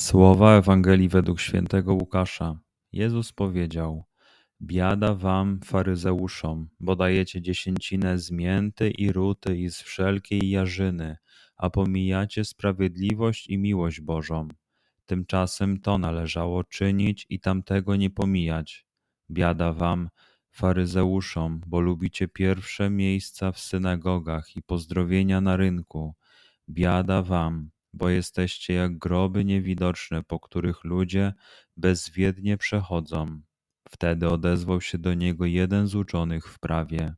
Słowa Ewangelii według świętego Łukasza. Jezus powiedział: Biada wam, faryzeuszom, bo dajecie dziesięcinę z mięty i ruty i z wszelkiej jarzyny, a pomijacie sprawiedliwość i miłość Bożą. Tymczasem to należało czynić i tamtego nie pomijać. Biada wam, faryzeuszom, bo lubicie pierwsze miejsca w synagogach i pozdrowienia na rynku. Biada wam, bo jesteście jak groby niewidoczne, po których ludzie bezwiednie przechodzą. Wtedy odezwał się do niego jeden z uczonych w prawie.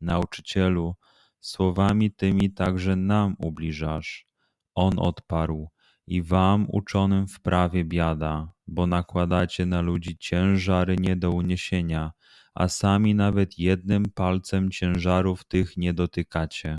Nauczycielu, słowami tymi także nam ubliżasz. On odparł, i wam uczonym w prawie biada, bo nakładacie na ludzi ciężary nie do uniesienia, a sami nawet jednym palcem ciężarów tych nie dotykacie.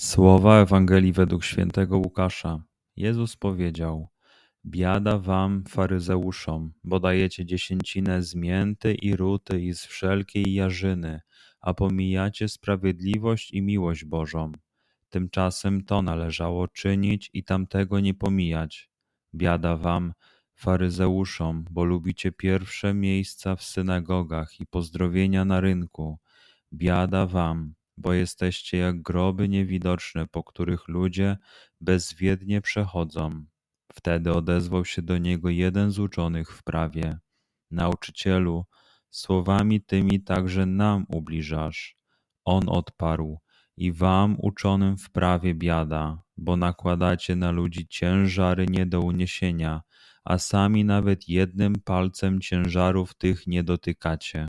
Słowa Ewangelii według świętego Łukasza. Jezus powiedział: Biada wam, faryzeuszom, bo dajecie dziesięcinę z mięty i ruty i z wszelkiej jarzyny, a pomijacie sprawiedliwość i miłość Bożą. Tymczasem to należało czynić i tamtego nie pomijać. Biada wam, faryzeuszom, bo lubicie pierwsze miejsca w synagogach i pozdrowienia na rynku. Biada wam, bo jesteście jak groby niewidoczne, po których ludzie bezwiednie przechodzą. Wtedy odezwał się do niego jeden z uczonych w prawie. Nauczycielu, słowami tymi także nam ubliżasz. On odparł, i wam uczonym w prawie biada, bo nakładacie na ludzi ciężary nie do uniesienia, a sami nawet jednym palcem ciężarów tych nie dotykacie.